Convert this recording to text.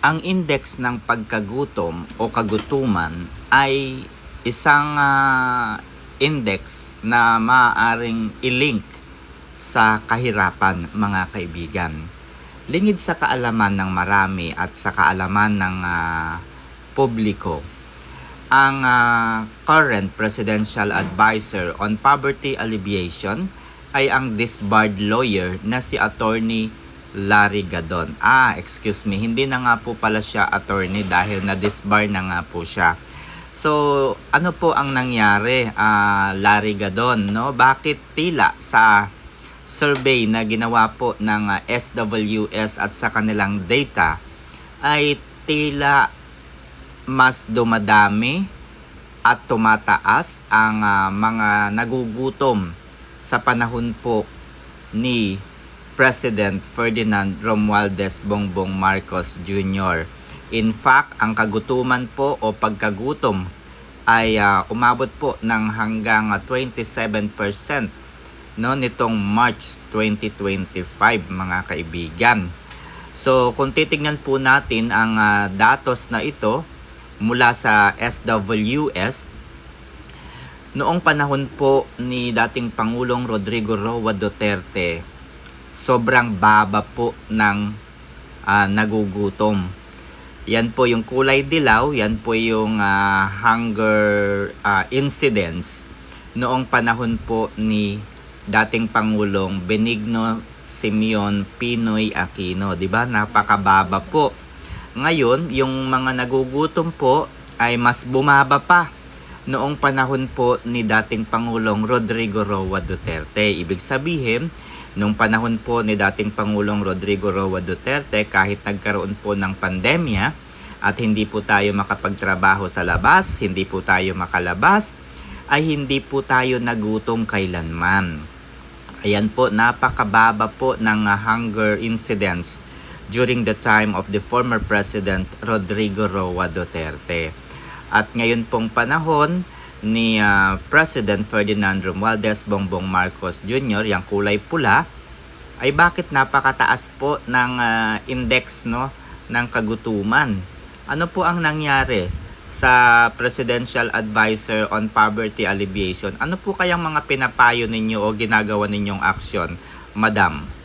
ang index ng pagkagutom o kagutuman ay isang ah, index na maaaring ilink sa kahirapan mga kaibigan. Lingid sa kaalaman ng marami at sa kaalaman ng ah, publiko, ang ah, current presidential advisor on poverty alleviation ay ang disbarred lawyer na si attorney Larry Gadon. Ah, excuse me, hindi na nga po pala siya attorney dahil na disbar na nga po siya. So, ano po ang nangyari, ah, Larry Gadon, no? Bakit tila sa survey na ginawa po ng ah, SWS at sa kanilang data ay tila mas dumadami at tumataas ang ah, mga nagugutom sa panahon po ni President Ferdinand Romualdez Bongbong Marcos Jr. In fact, ang kagutuman po o pagkagutom ay ah, umabot po ng hanggang ah, 27% no nitong March 2025 mga kaibigan. So kung titingnan po natin ang ah, datos na ito mula sa SWS noong panahon po ni dating Pangulong Rodrigo Roa Duterte sobrang baba po ng ah, nagugutom. Yan po yung kulay dilaw, yan po yung ah, hunger ah, incidence noong panahon po ni dating Pangulong Benigno Simeon Pinoy Aquino, 'di ba? Napakababa po. Ngayon, yung mga nagugutom po ay mas bumaba pa noong panahon po ni dating Pangulong Rodrigo Roa Duterte. Ibig sabihin, Nung panahon po ni dating Pangulong Rodrigo Roa Duterte, kahit nagkaroon po ng pandemya at hindi po tayo makapagtrabaho sa labas, hindi po tayo makalabas, ay hindi po tayo nagutom kailanman. Ayan po, napakababa po ng uh, hunger incidence during the time of the former President Rodrigo Roa Duterte. At ngayon pong panahon, ni ah, President Ferdinand Romualdez Bongbong Marcos Jr., yung kulay pula, ay bakit napakataas po ng ah, index no ng kagutuman. Ano po ang nangyari sa Presidential Advisor on Poverty Alleviation? Ano po kayang mga pinapayo ninyo o ginagawa ninyong aksyon, Madam?